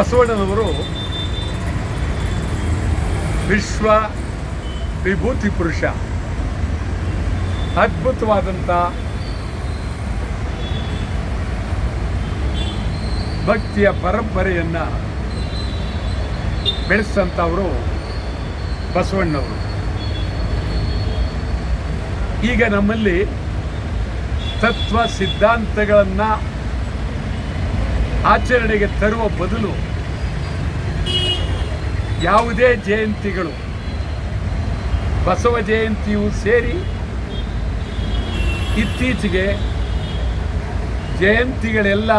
ಬಸವಣ್ಣನವರು ವಿಶ್ವ ವಿಭೂತಿ ಪುರುಷ. ಅದ್ಭುತವಾದಂಥ ಭಕ್ತಿಯ ಪರಂಪರೆಯನ್ನು ಬೆಳೆಸಂಥವರು ಬಸವಣ್ಣವರು ಈಗ ನಮ್ಮಲ್ಲಿ ತತ್ವ ಸಿದ್ಧಾಂತಗಳನ್ನು ಆಚರಣೆಗೆ ತರುವ ಬದಲು ಯಾವುದೇ ಜಯಂತಿಗಳು, ಬಸವ ಜಯಂತಿಯು ಸೇರಿ ಇತ್ತೀಚೆಗೆ ಜಯಂತಿಗಳೆಲ್ಲ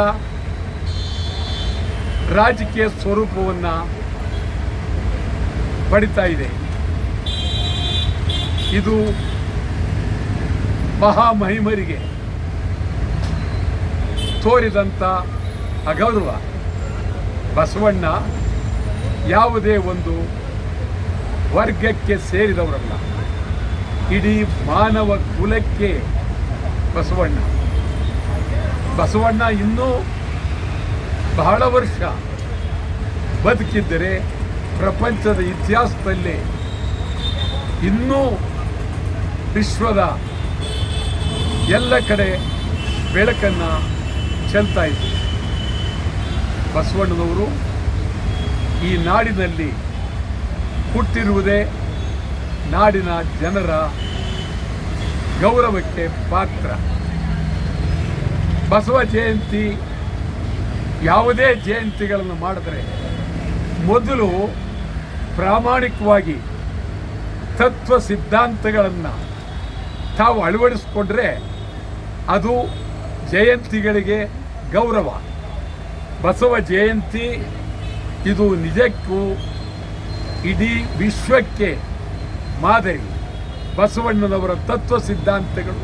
ರಾಜಕೀಯ ಸ್ವರೂಪವನ್ನು ಪಡಿತಾ ಇದೆ. ಇದು ಮಹಾಮಹಿಮರಿಗೆ ತೋರಿದಂಥ ಅಗೌರವ ಬಸವಣ್ಣ ಯಾವುದೇ ಒಂದು ವರ್ಗಕ್ಕೆ ಸೇರಿದವರಲ್ಲ. ಇಡೀ ಮಾನವ ಕುಲಕ್ಕೆ ಬಸವಣ್ಣ. ಬಸವಣ್ಣ ಇನ್ನೂ ಬಹಳ ವರ್ಷ ಬದುಕಿದ್ದರೆ ಪ್ರಪಂಚದ ಇತಿಹಾಸದಲ್ಲಿ ಇನ್ನೂ ವಿಶ್ವದ ಎಲ್ಲ ಕಡೆ ಬೆಳಕನ್ನು ಚೆಲ್ತಾ ಇದ್ದರು ಬಸವಣ್ಣನವರು ಈ ನಾಡಿನಲ್ಲಿ ಹುಟ್ಟಿರುವುದೇ ನಾಡಿನ ಜನರ ಗೌರವಕ್ಕೆ ಪಾತ್ರ. ಬಸವ ಜಯಂತಿ ಯಾವುದೇ ಜಯಂತಿಗಳನ್ನು ಮಾಡಿದ್ರೆ ಮೊದಲು ಪ್ರಾಮಾಣಿಕವಾಗಿ ತತ್ವ ಸಿದ್ಧಾಂತಗಳನ್ನು ತಾವು ಅಳವಡಿಸ್ಕೊಂಡ್ರೆ ಅದು ಜಯಂತಿಗಳಿಗೆ ಗೌರವ. ಬಸವ ಜಯಂತಿ ಇದು ನಿಜಕ್ಕೂ ಇಡೀ ವಿಶ್ವಕ್ಕೆ ಮಾದರಿ. ಬಸವಣ್ಣನವರ ತತ್ವ ಸಿದ್ಧಾಂತಗಳು,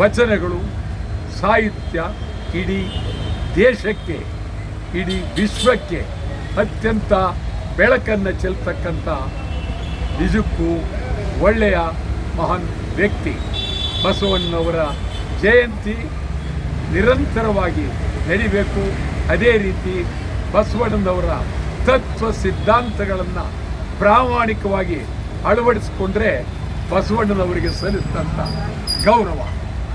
ವಚನಗಳು, ಸಾಹಿತ್ಯ ಇಡೀ ದೇಶಕ್ಕೆ, ಇಡೀ ವಿಶ್ವಕ್ಕೆ ಅತ್ಯಂತ ಬೆಳಕನ್ನು ಚೆಲ್ತಕ್ಕಂಥ ನಿಜಕ್ಕೂ ಒಳ್ಳೆಯ ಮಹಾನ್ ವ್ಯಕ್ತಿ. ಬಸವಣ್ಣನವರ ಜಯಂತಿ ನಿರಂತರವಾಗಿ ನಡಿಬೇಕು. ಅದೇ ರೀತಿ ಬಸವಣ್ಣನವರ ತತ್ವ ಸಿದ್ಧಾಂತಗಳನ್ನು ಪ್ರಾಮಾಣಿಕವಾಗಿ ಅಳವಡಿಸಿಕೊಂಡ್ರೆ ಬಸವಣ್ಣನವರಿಗೆ ಸಲ್ಲಿಸಿದಂಥ ಗೌರವ.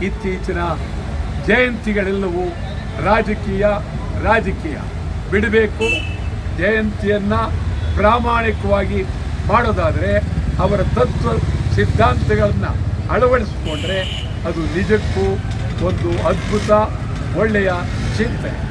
ಇತ್ತೀಚಿನ ಜಯಂತಿಗಳೆಲ್ಲವೂ ರಾಜಕೀಯ ರಾಜಕೀಯ. ಬಿಡಬೇಕು, ಜಯಂತಿಯನ್ನು ಪ್ರಾಮಾಣಿಕವಾಗಿ ಮಾಡೋದಾದರೆ ಅವರ ತತ್ವ ಸಿದ್ಧಾಂತಗಳನ್ನು ಅಳವಡಿಸಿಕೊಂಡ್ರೆ ಅದು ನಿಜಕ್ಕೂ ಒಂದು ಅದ್ಭುತ, ಒಳ್ಳೆಯ ಚಿಂತನೆ.